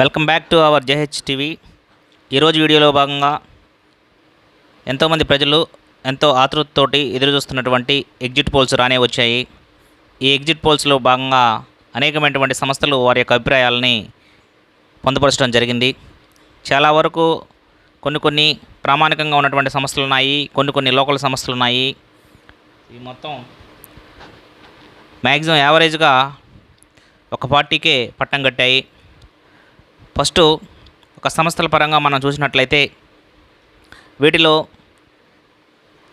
Welcome back to our JH TV. ఈరోజు వీడియోలో భాగంగా ఎంతోమంది ప్రజలు ఎంతో ఆతృతతోటి ఎదురుచూస్తున్నటువంటి ఎగ్జిట్ పోల్స్ రానే వచ్చాయి. ఈ ఎగ్జిట్ పోల్స్లో భాగంగా అనేకమైనటువంటి సంస్థలు వారి యొక్క అభిప్రాయాలని పొందుపరచడం జరిగింది. చాలా వరకు కొన్ని కొన్ని ప్రామాణికంగా ఉన్నటువంటి సంస్థలు ఉన్నాయి కొన్ని కొన్ని లోకల్ సంస్థలు ఉన్నాయి. ఈ మొత్తం మ్యాక్సిమం యావరేజ్గా ఒక పార్టీకే పట్టం కట్టాయి. ఫస్ట్ ఒక సంస్థల పరంగా మనం చూసినట్లయితే వీటిలో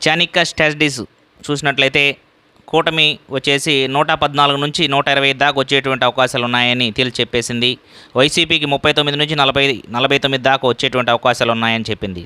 చానిక్క స్టాస్డీస్ చూసినట్లయితే కూటమి వచ్చేసి నూట పద్నాలుగు నుంచి నూట ఇరవై దాకా వచ్చేటువంటి అవకాశాలు ఉన్నాయని తేల్చి చెప్పేసింది వైసీపీకి ముప్పై తొమ్మిది నుంచి నలభై నలభై తొమ్మిది దాకా వచ్చేటువంటి అవకాశాలు ఉన్నాయని చెప్పింది.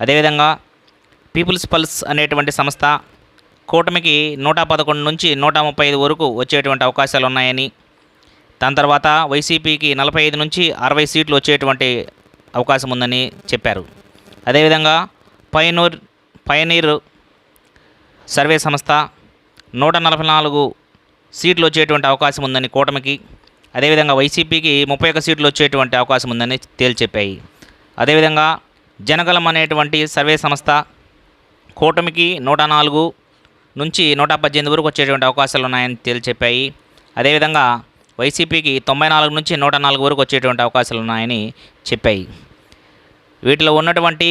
అదేవిధంగా పీపుల్స్ పల్స్ అనేటువంటి సంస్థ కూటమికి నూట పదకొండు నుంచి నూట ముప్పై ఐదు వరకు వచ్చేటువంటి అవకాశాలు ఉన్నాయని దాని తర్వాత వైసీపీకి నలభై ఐదు నుంచి అరవై సీట్లు వచ్చేటువంటి అవకాశం ఉందని చెప్పారు. అదేవిధంగా పయనూర్ పయనీర్ సర్వే సంస్థ నూట నలభై నాలుగు సీట్లు వచ్చేటువంటి అవకాశం ఉందని కూటమికి అదేవిధంగా వైసీపీకి ముప్పై ఒక్క సీట్లు వచ్చేటువంటి అవకాశం ఉందని తేల్చెప్పాయి. అదేవిధంగా జనగలం అనేటువంటి సర్వే సంస్థ కూటమికి నూట నాలుగు నుంచి నూట పద్దెనిమిది వరకు వచ్చేటువంటి అవకాశాలు ఉన్నాయని తేల్చెప్పాయి. అదేవిధంగా వైసీపీకి తొంభై నాలుగు నుంచి నూట నాలుగు వరకు వచ్చేటువంటి అవకాశాలు ఉన్నాయని చెప్పాయి. వీటిలో ఉన్నటువంటి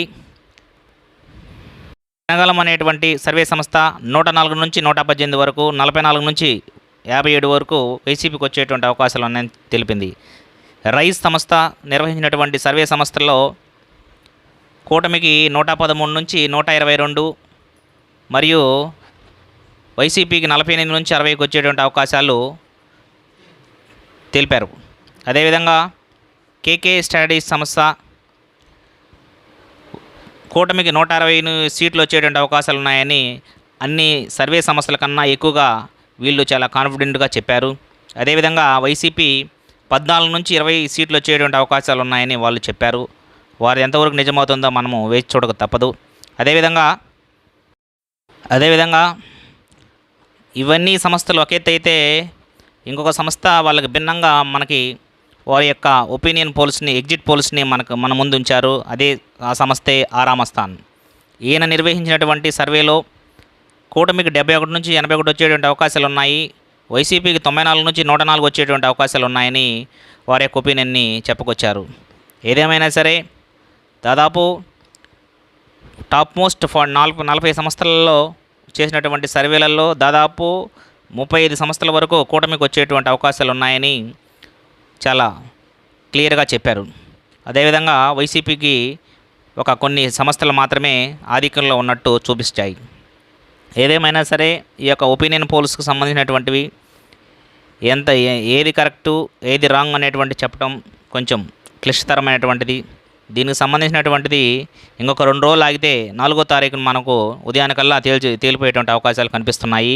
జనగలం అనేటువంటి సర్వే సంస్థ నూట నాలుగు నుంచి నూట పద్దెనిమిది వరకు నలభై నాలుగు నుంచి యాభై ఏడు వరకు వైసీపీకి వచ్చేటువంటి అవకాశాలు ఉన్నాయని తెలిపింది. రైస్ సంస్థ నిర్వహించినటువంటి సర్వే సంస్థల్లో కూటమికి నూట పదమూడు నుంచి నూట ఇరవై రెండు మరియు వైసీపీకి నలభై ఎనిమిది నుంచి అరవైకి వచ్చేటువంటి అవకాశాలు తెలిపారు. అదేవిధంగా కేకే స్టడీస్ సంస్థ కూటమికి నూట అరవై సీట్లు వచ్చేటువంటి అవకాశాలు ఉన్నాయని అన్ని సర్వే సంస్థల కన్నా ఎక్కువగా వీళ్ళు చాలా కాన్ఫిడెంట్గా చెప్పారు. అదేవిధంగా వైసీపీ పద్నాలుగు నుంచి ఇరవై సీట్లు వచ్చేటువంటి అవకాశాలు ఉన్నాయని వాళ్ళు చెప్పారు. వారు ఎంతవరకు నిజమవుతుందో మనము వేచి చూడక తప్పదు. అదేవిధంగా అదేవిధంగా ఇవన్నీ సంస్థలు ఒక అయితే ఇంకొక సంస్థ వాళ్ళకి భిన్నంగా మనకి వారి యొక్క ఒపీనియన్ పోల్స్ని ఎగ్జిట్ పోల్స్ని మనకు మన ముందు ఉంచారు. అదే ఆ సంస్థే ఆరామస్థాన్. ఈయన నిర్వహించినటువంటి సర్వేలో కూటమికి డెబ్బై ఒకటి నుంచి ఎనభై ఒకటి వచ్చేటువంటి అవకాశాలు ఉన్నాయి. వైసీపీకి తొంభై నాలుగు నుంచి నూట నాలుగు వచ్చేటువంటి అవకాశాలు ఉన్నాయని వారి యొక్క ఒపీనియన్ని చెప్పుకొచ్చారు. ఏదేమైనా సరే దాదాపు టాప్ మోస్ట్ ఫర్ నాలుగు నలభై సంస్థలలో చేసినటువంటి సర్వేలలో దాదాపు ముప్పై ఐదు సంస్థల వరకు కూటమికి వచ్చేటువంటి అవకాశాలు ఉన్నాయని చాలా క్లియర్గా చెప్పారు. అదేవిధంగా వైసీపీకి ఒక కొన్ని సంస్థలు మాత్రమే ఆధిక్యంలో ఉన్నట్టు చూపిస్తాయి. ఏదేమైనా సరే ఈ యొక్క ఒపీనియన్ పోల్స్కి సంబంధించినటువంటివి ఎంత ఏది కరెక్టు ఏది రాంగ్ అనేటువంటి చెప్పడం కొంచెం క్లిష్టతరమైనటువంటిది. దీనికి సంబంధించినటువంటిది ఇంకొక రెండు రోజులు ఆగితే నాలుగో తారీఖున మనకు ఉదయానికల్లా తేల్చి తేలిపోయేటువంటి అవకాశాలు కనిపిస్తున్నాయి.